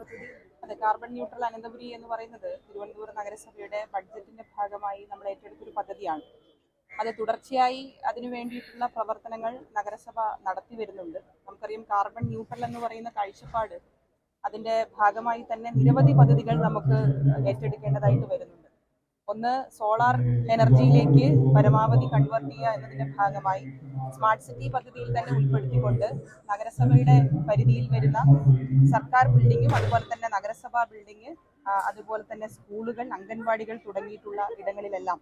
പദ്ധതി അതെ carbon neutral Ananthapuri എന്ന് പറയുന്നത് തിരുവനന്തപുരം നഗരസഭയുടെ ബഡ്ജറ്റിന്റെ ഭാഗമായി നമ്മൾ ഏറ്റെടുത്തൊരു പദ്ധതിയാണ്. അത് തുടർച്ചയായി അതിനു വേണ്ടിയിട്ടുള്ള പ്രവർത്തനങ്ങൾ നഗരസഭ നടത്തി വരുന്നുണ്ട്. നമുക്കറിയാം കാർബൺ ന്യൂട്രൽ എന്ന് പറയുന്ന കാഴ്ചപ്പാട് അതിന്റെ ഭാഗമായി തന്നെ നിരവധി പദ്ധതികൾ നമുക്ക് ഏറ്റെടുക്കേണ്ടതായിട്ട് വരുന്നുണ്ട്. ഒന്ന് സോളാർ എനർജിയിലേക്ക് പരമാവധി കൺവേർട്ട് ചെയ്യുക എന്നതിന്റെ ഭാഗമായി സ്മാർട്ട് സിറ്റി പദ്ധതിയിൽ തന്നെ ഉൾപ്പെടുത്തിക്കൊണ്ട് നഗരസഭയുടെ പരിധിയിൽ വരുന്ന സർക്കാർ ബിൽഡിങ്ങും അതുപോലെ തന്നെ നഗരസഭാ ബിൽഡിംഗ് അതുപോലെ തന്നെ സ്കൂളുകൾ അംഗൻവാടികൾ തുടങ്ങിയിട്ടുള്ള ഇടങ്ങളിലെല്ലാം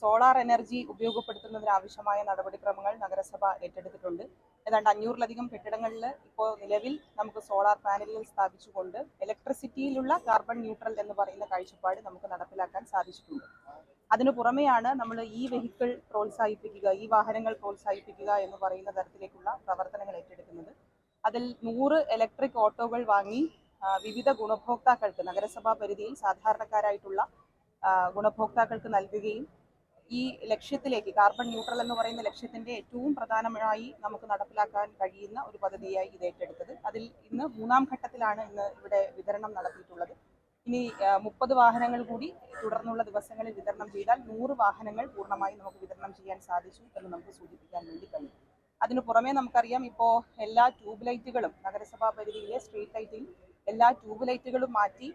സോളാർ എനർജി ഉപയോഗപ്പെടുത്തുന്നതിന് ആവശ്യമായ നടപടിക്രമങ്ങൾ നഗരസഭ ഏറ്റെടുത്തിട്ടുണ്ട്. ഏതാണ്ട് അഞ്ഞൂറിലധികം കെട്ടിടങ്ങളിൽ ഇപ്പോൾ നിലവിൽ നമുക്ക് സോളാർ പാനലുകൾ സ്ഥാപിച്ചുകൊണ്ട് ഇലക്ട്രിസിറ്റിയിലുള്ള കാർബൺ ന്യൂട്രൽ എന്ന് പറയുന്ന കാഴ്ചപ്പാട് നമുക്ക് നടപ്പിലാക്കാൻ സാധിച്ചിട്ടുണ്ട്. അതിനു പുറമെയാണ് നമ്മൾ ഈ വെഹിക്കിൾ പ്രോത്സാഹിപ്പിക്കുക ഈ വാഹനങ്ങൾ പ്രോത്സാഹിപ്പിക്കുക എന്ന് പറയുന്ന തരത്തിലേക്കുള്ള പ്രവർത്തനങ്ങൾ ഏറ്റെടുക്കുന്നത്. അതിൽ നൂറ് ഇലക്ട്രിക് ഓട്ടോകൾ വാങ്ങി വിവിധ ഗുണഭോക്താക്കൾക്ക് നഗരസഭാ പരിധിയിൽ സാധാരണക്കാരായിട്ടുള്ള ഗുണഭോക്താക്കൾക്ക് നൽകുകയും ഈ ലക്ഷ്യത്തിലേക്ക് കാർബൺ ന്യൂട്രൽ എന്ന് പറയുന്ന ലക്ഷ്യത്തിന്റെ ഏറ്റവും പ്രധാനമായി നമുക്ക് നടപ്പിലാക്കാൻ കഴിയുന്ന ഒരു പദ്ധതിയായി ഇത് ഏറ്റെടുത്തത്. അതിൽ ഇന്ന് മൂന്നാം ഘട്ടത്തിലാണ് ഇന്ന് ഇവിടെ വിതരണം നടത്തിയിട്ടുള്ളത്. ഇനി മുപ്പത് വാഹനങ്ങൾ കൂടി തുടർന്നുള്ള ദിവസങ്ങളിൽ വിതരണം ചെയ്താൽ നൂറ് വാഹനങ്ങൾ പൂർണമായി നമുക്ക് വിതരണം ചെയ്യാൻ സാധിച്ചു എന്ന് നമുക്ക് സൂചിപ്പിക്കാൻ വേണ്ടി കഴിയും. അതിനു പുറമെ നമുക്കറിയാം ഇപ്പോൾ എല്ലാ ട്യൂബ് ലൈറ്റുകളും നഗരസഭാ പരിധിയിലെ സ്ട്രീറ്റ് ലൈറ്റിൽ എല്ലാ ട്യൂബ് ലൈറ്റുകളും മാറ്റി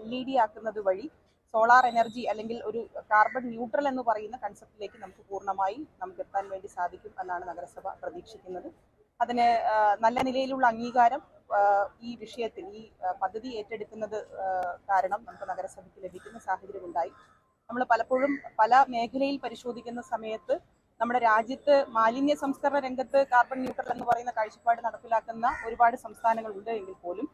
എൽ ഇ ഡി ആക്കുന്നത് വഴി സോളാർ എനർജി അല്ലെങ്കിൽ ഒരു കാർബൺ ന്യൂട്രൽ എന്ന് പറയുന്ന കൺസെപ്റ്റിലേക്ക് നമുക്ക് പൂർണമായും നമുക്ക് എത്താൻ വേണ്ടി സാധിക്കും എന്നാണ് നഗരസഭ പ്രതീക്ഷിക്കുന്നത്. അതിന് നല്ല നിലയിലുള്ള അംഗീകാരം ഈ വിഷയത്തിൽ ഈ പദ്ധതി ഏറ്റെടുക്കുന്നത് കാരണം നമുക്ക് നഗരസഭയ്ക്ക് ലഭിക്കുന്ന സാഹചര്യം ഉണ്ടായി നമ്മൾ പലപ്പോഴും പല മേഖലയിൽ പരിശോധിക്കുന്ന സമയത്ത് നമ്മുടെ രാജ്യത്ത് മാലിന്യ സംസ്കരണ രംഗത്ത് കാർബൺ ന്യൂട്രൽ എന്ന് പറയുന്ന കാഴ്ചപ്പാട് നടപ്പിലാക്കുന്ന ഒരുപാട് സംസ്ഥാനങ്ങളുണ്ട് എങ്കിൽ പോലും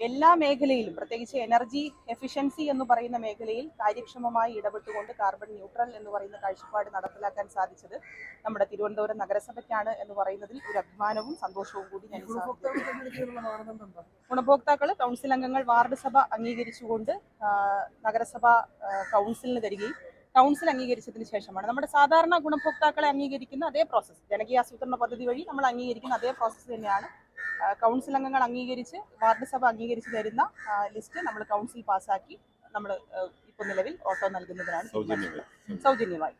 എല്ലാ മേഖലയിലും പ്രത്യേകിച്ച് എനർജി എഫിഷ്യൻസി എന്ന് പറയുന്ന മേഖലയിൽ കാര്യക്ഷമമായി ഇടപെട്ടുകൊണ്ട് കാർബൺ ന്യൂട്രൽ എന്ന് പറയുന്ന കാഴ്ചപ്പാട് നടപ്പിലാക്കാൻ സാധിച്ചത് നമ്മുടെ തിരുവനന്തപുരം നഗരസഭയ്ക്കാണ് എന്ന് പറയുന്നതിൽ ഒരു അഭിമാനവും സന്തോഷവും കൂടി ഞാൻ ഗുണഭോക്താക്കൾ കൗൺസിൽ അംഗങ്ങൾ വാർഡ് സഭ അംഗീകരിച്ചുകൊണ്ട് നഗരസഭ കൗൺസിലിന് തരികയും കൗൺസിൽ അംഗീകരിച്ചതിന് ശേഷമാണ്. നമ്മുടെ സാധാരണ ഗുണഭോക്താക്കളെ അംഗീകരിക്കുന്ന അതേ പ്രോസസ്സ് ജനകീയ ആസൂത്രണ പദ്ധതി വഴി നമ്മൾ അംഗീകരിക്കുന്ന അതേ പ്രോസസ്സ് തന്നെയാണ് കൗൺസിൽ അംഗങ്ങൾ അംഗീകരിച്ച് വാർഡ് സഭ അംഗീകരിച്ച് തരുന്ന ലിസ്റ്റ് നമ്മൾ കൗൺസിൽ പാസ്സാക്കി നമ്മൾ ഇപ്പോൾ നിലവിൽ ഓട്ടോ നൽകുന്നതിനാണ് സൗജന്യമായി.